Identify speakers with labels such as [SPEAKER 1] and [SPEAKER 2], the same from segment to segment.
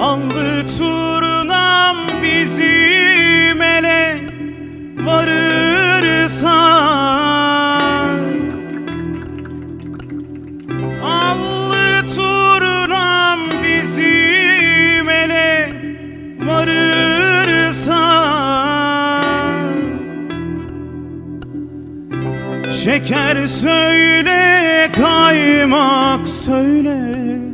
[SPEAKER 1] Aldı turunam bizim ele varırsak Allı turunam bizim ele varırsak Şeker söyle kaymak söyle.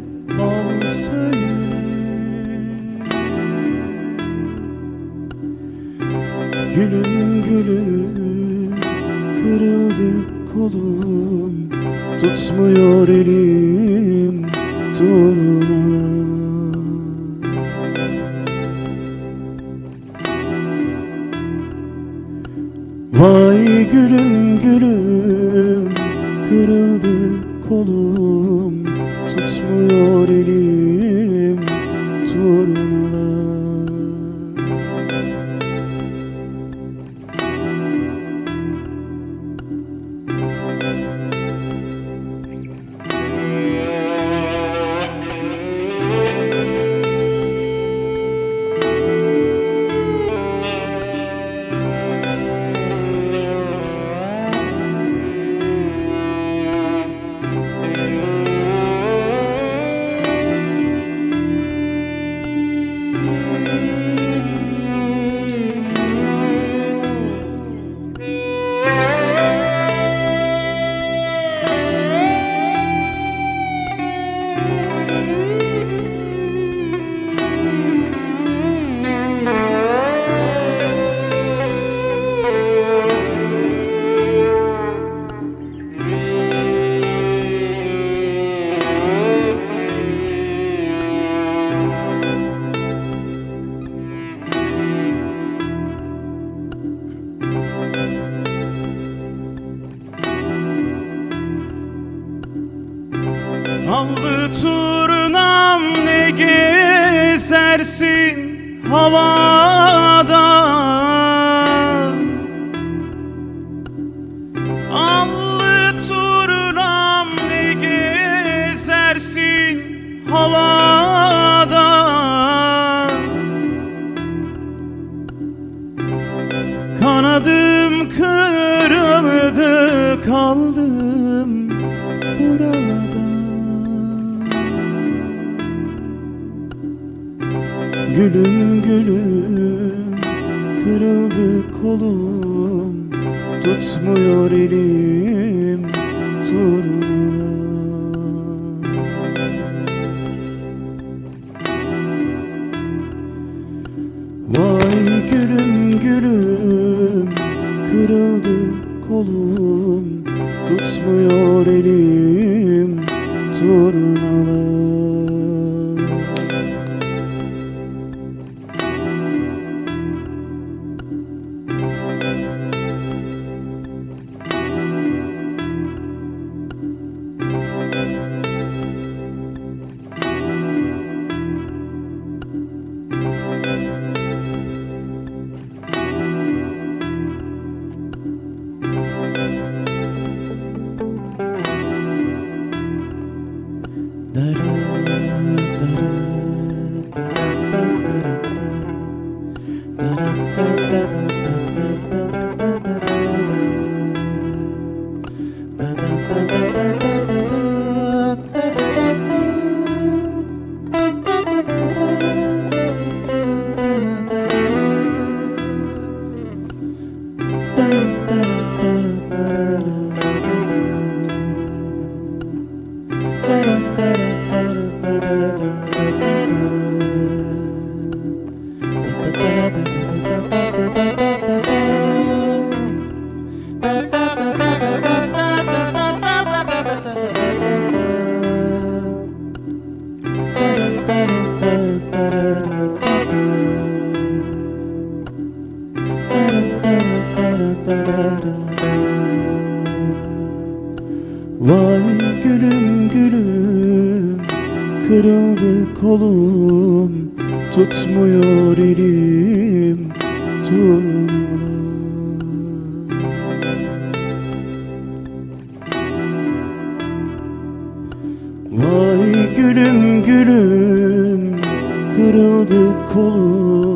[SPEAKER 1] Gülüm gülüm, kırıldı kolum. Tutmuyor elim turnalar Vay gülüm gülüm kırıldı kolum. Tutmuyor elim Allı turnam ne gezersin havada? Allı turnam ne gezersin havada Gülüm gülüm. Kırıldı kolum Tutmuyor elim turna Vay gülüm gülüm. Kırıldı kolum tutmuyor elim turnalar tutmuyor elim turnalar Vay gülüm gülüm kırıldı kolum